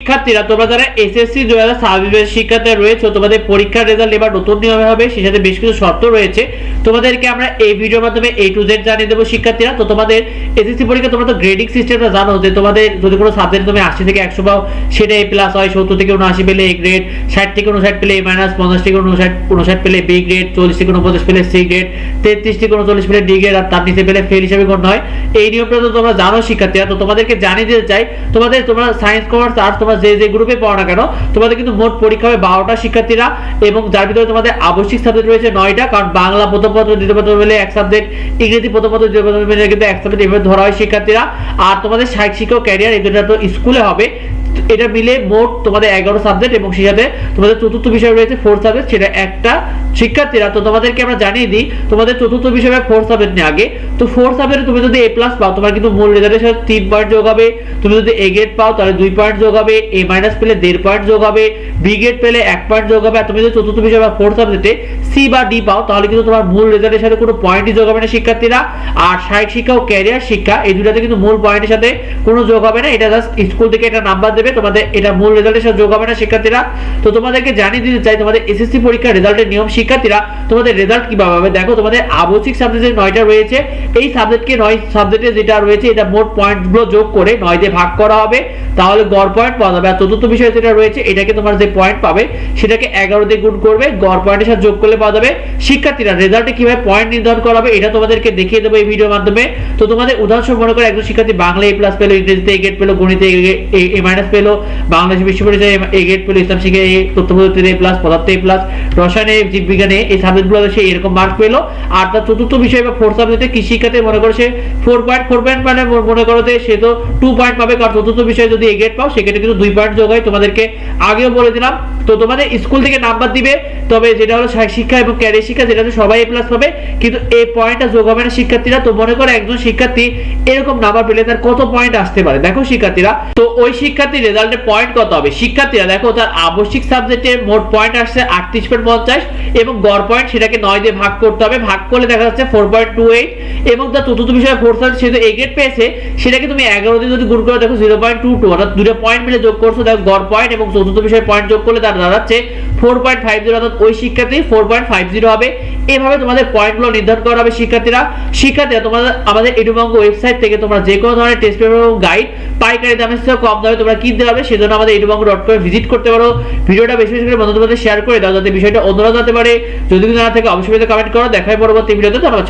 শিক্ষার্থীরা, তোমরা যারা এসএসসি দু হাজার ছাব্বিশের শিক্ষার্থীরা রয়েছে, তোমাদের পরীক্ষার রেজাল্ট এবার নতুন নিয়মে হবে। সেই সাথে বেশ কিছু শর্ত রয়েছে। তোমাদেরকে আমরা এই ভিডিওর মাধ্যমে এই টু জেড জানিয়ে দেবো, শিক্ষার্থীরা। তো তোমাদের এসএসসি পরীক্ষা, তোমরা তো গ্রেডিং সিস্টেমটা জানো যে তোমাদের যদি কোনো সাবজেক্ট তুমি আশি থেকে একশো পাও, সেটা এ প্লাস হয়, সত্তর থেকে উনআশি পেলে এ গ্রেড ষাট থেকে উনষাট পেলে এ মাইনাস পঞ্চাশ থেকে উনষাট উনষাট পেলে বি গ্রেড চল্লিশ থেকে উনপঞ্চাশ পেলে সি গ্রেড তেত্রিশ থেকে উনচল্লিশ পেলে ডি গ্রেড আর তার নিচে পেলে ফেল হিসেবে গণ্য হয়। এই নিয়মটা তো তোমরা জানো শিক্ষার্থীরা, তো তোমাদেরকে জানিয়ে দিতে চাই, তোমাদের তোমরা সায়েন্স কমার্স আর্টস তোমরা যে যে গ্রুপে পড়ো না কেন, তোমাদের কিন্তু মোট পরীক্ষা হবে বারোটা শিক্ষার্থীরা, এবং যার ভিতরে তোমাদের আবশ্যিক সাবজেক্ট রয়েছে নয়টা, কারণ বাংলা প্রথম পত্র, দ্বিতীয় পত্র মিলে এক সাবজেক্ট ইংরেজি প্রথম পত্র, দ্বিতীয় পত্র মিলে কিন্তু এক সাবজেক্ট এভাবে ধরা হয় শিক্ষার্থীরা। আর তোমাদের সাহিত্য শিক্ষা ও ক্যারিয়ার দুটো তো স্কুলে হবে। এটা মিলে মোট তোমাদের এগারো সাবজেক্ট এবং সেই সাথে তোমাদের চতুর্থ বিষয় রয়েছে ফোর্থ সাবজেক্ট সেটা একটা শিক্ষার্থীরা, তো তোমাদেরকে আমরা জানিয়ে দিই, তোমাদের চতুর্থ বিষয় ফোর্থ সাবজেক্ট নিয়ে আগে। তো ফোর্থ সাবজেক্টে তুমি যদি এ প্লাস পাও, তোমার কিন্তু মূল রেজাল্টের সাথে তিন পয়েন্ট যোগ হবে। তুমি যদি এ গ্রেড পাও, তাহলে দুই পয়েন্ট যোগ হবে। এ মাইনাস পেলে দেড় পয়েন্ট যোগ হবে। বি গ্রেড পেলে এক পয়েন্ট যোগ হবে। আর তুমি যদি চতুর্থ বিষয় বা ফোর্থ সাবজেক্টে সি বা ডি পাও, তাহলে কিন্তু তোমার মূল রেজাল্টের সাথে কোনো পয়েন্টই যোগ হবে না শিক্ষার্থীরা। আর সাহিত্য শিক্ষা ও ক্যারিয়ার শিক্ষা, এই দুটাতে কিন্তু মূল পয়েন্টের সাথে কোনো যোগ হবে না। এটা জাস্ট স্কুল থেকে একটা নাম্বার দেবে। তোমাদের এটা মূল রেজাল্টের সাথে যোগ হবে না শিক্ষার্থীরা। তো তোমাদেরকে জানিয়ে দিতে চাই, তোমাদের এসএসসি পরীক্ষার রেজাল্টের নিয়ম শিক্ষার্থীরা, তোমাদের রেজাল্ট কীভাবে হবে দেখো, তোমাদের আবশ্যিক সাবজেক্টের নয়টা রয়েছে। এই সাবজেক্টকে নয় সাবজেক্টে যেটা রয়েছে, এটা মোট পয়েন্টগুলো যোগ করে নয় দিয়ে ভাগ করা হবে। তাহলে গড় পয়েন্ট পাওয়া যাবে। আর চতুর্থ বিষয় যেটা রয়েছে, এটাকে তোমার যে পয়েন্ট পাবে, সেটাকে এগারো দিয়ে গুণ করবে। গড় পয়েন্টের সাথে যোগ করলে পাওয়া যাবে শিক্ষার্থীরা। রেজাল্টে কীভাবে পয়েন্ট নির্ধারণ করা হবে, এটা তোমাদেরকে দেখিয়ে দেবো এই ভিডিওর মাধ্যমে। তো তোমাদের উদাহরণস্বরূপ মনে করে, একজন শিক্ষার্থী বাংলা এ প্লাস পেল ইংরেজিতে এ গ্রেড পেল, গণিতে এ মাইনাস পেল, বাংলাদেশ বিশ্ব পরিচয় এ গ্রেড পেল, ইসলাম শিখে এ তথ্য প্রযুক্তিতে এ প্লাস পদার্থ এ প্লাস রসায়নে জীববিজ্ঞানে এই সাবজেক্টগুলো সে এরকম মার্ক পেল। আর তার চতুর্থ বিষয় বা ফোর্থ সাবজেক্টে কৃষি খাতে মনে করো সে ফোর পয়েন্ট ফোর পয়েন্ট মানে মনে করো যে সে তো টু পয়েন্ট পাবে। কারণ চতুর্থ বিষয়ে যদি এ গ্রেড পাও, সেক্ষেত্রে কিন্তু দুই পয়েন্ট যোগ হয়। তোমাদেরকে আগেও বলে দিলাম। তো তোমাদের স্কুল থেকে নাম্বার দিবে। তবে যেটা হলো শিক্ষা এবং ক্যারিয়ার শিক্ষা যেটাতে সবাই এ প্লাস পাবে। কিন্তু এই পয়েন্টটা যোগ হবে না শিক্ষার্থীরা। তো মনে করো একজন শিক্ষার্থী এরকম নাম্বার পেলে তার কত পয়েন্ট আসতে পারে? দেখো শিক্ষার্থীরা। তো ওই শিক্ষার্থীর রেজাল্টের পয়েন্ট কত হবে? শিক্ষার্থীরা, দেখো, তার আবশ্যিক সাবজেক্টে মোট পয়েন্ট আসছে আটত্রিশ পয়েন্ট পঞ্চাশ এবং গড় পয়েন্ট সেটাকে নয় দিয়ে ভাগ করতে হবে। ভাগ করলে দেখা যাচ্ছে ফোর পয়েন্ট টু এইট এবং তার চতুর্থ বিষয়ে ফোর সাবজেক্ট সে এ গ্রেড পেয়েছে, সেটাকে তুমি এগারো দিয়ে যদি গুণ করে, দেখো জিরো পয়েন্ট টু টু অর্থাৎ দুটো পয়েন্ট মিলে যোগ করছ, দেখো, গড় পয়েন্ট এবং চতুর্থ বিষয়ে পয়েন্ট যোগ করলে তার দাঁড়াচ্ছে ফোর পয়েন্ট ফাইভ জিরো অর্থাৎ ওই শিক্ষার্থী ফোর পয়েন্ট ফাইভ জিরো হবে। এভাবে তোমাদের পয়েন্টগুলো নির্ধারণ করা হবে শিক্ষার্থীরা। শিক্ষার্থীরা, তোমাদের, আমাদের এডুবঙ্গ ওয়েবসাইট থেকে তোমরা যে কোনো ধরনের টেস্ট পেপার এবং গাইড পাইকারি চেয়ে কম দামে তোমরা কিনতে পারবে, সেজন্য আমাদের এডুবঙ্গ ডট কমে ভিজিট করতে পারো। ভিডিওটা বেশি বেশি করে বন্ধুদের মধ্যে শেয়ার করে দাও, যাতে বিষয়টা অন্যরা জানতে পারে। যদি না থাকে, অবশ্যই কমেন্ট করো। দেখাই পরবর্তী ভিডিওতে, ধন্যবাদ